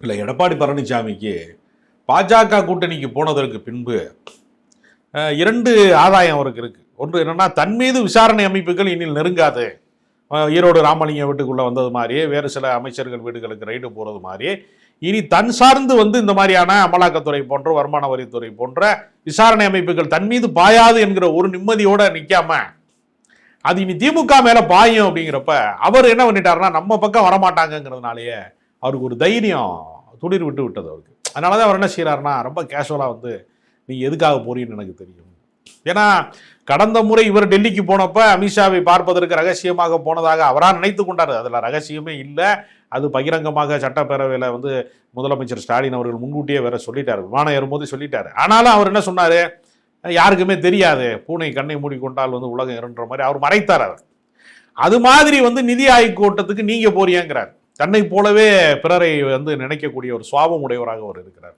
இல்லை எடப்பாடி பழனிசாமிக்கு பாஜக கூட்டணிக்கு போனதற்கு பின்பு இரண்டு ஆதாயம் அவருக்கு இருக்குது ஒன்று என்னென்னா தன் மீது விசாரணை அமைப்புகள் இனில் நெருங்காது. ஈரோடு ராமலிங்கம் வீட்டுக்குள்ளே வந்தது மாதிரியே வேறு சில அமைச்சர்கள் வீடுகளுக்கு ரைடு போகிறது மாதிரியே இனி தன் சார்ந்து வந்து இந்த மாதிரியான அமலாக்கத்துறை போன்ற வருமான வரித்துறை போன்ற விசாரணை அமைப்புகள் தன் மீது பாயாது என்கிற ஒரு நிம்மதியோடு நிற்காம அது இனி திமுக மேலே பாயும் அப்படிங்கிறப்ப அவர் என்ன பண்ணிட்டாருன்னா நம்ம பக்கம் வரமாட்டாங்கங்கிறதுனாலயே அவருக்கு ஒரு தைரியம் துளிர் விட்டு விட்டது அவருக்கு. அதனாலதான் அவர் என்ன செய்கிறாருன்னா ரொம்ப கேஷுவலாக வந்து நீ எதுக்காக போறீங்கன்னு எனக்கு தெரியும். ஏன்னா கடந்த முறை இவர் டெல்லிக்கு போனப்போ அமித்ஷாவை பார்ப்பதற்கு ரகசியமாக போனதாக அவராக நினைத்து கொண்டார். அதில் ரகசியமே இல்லை. அது பகிரங்கமாக சட்டப்பேரவையில் வந்து முதலமைச்சர் ஸ்டாலின் அவர்கள் முன்கூட்டியே வேற சொல்லிட்டார். விமானம் ஏறும்போது சொல்லிட்டார். ஆனாலும் அவர் என்ன சொன்னார்? யாருக்குமே தெரியாது. பூனை கண்ணை மூடிக்கொண்டால் வந்து உலகம் இருன்ற மாதிரி. அவர் மறைத்தார் அவர். அது மாதிரி வந்து நிதி ஆய்வு கூட்டத்துக்கு நீங்கள் போறியாங்கிறார். தன்னை போலவே பிறரை வந்து நினைக்கக்கூடிய ஒரு சுவாபம் உடையவராக அவர் இருக்கிறார்.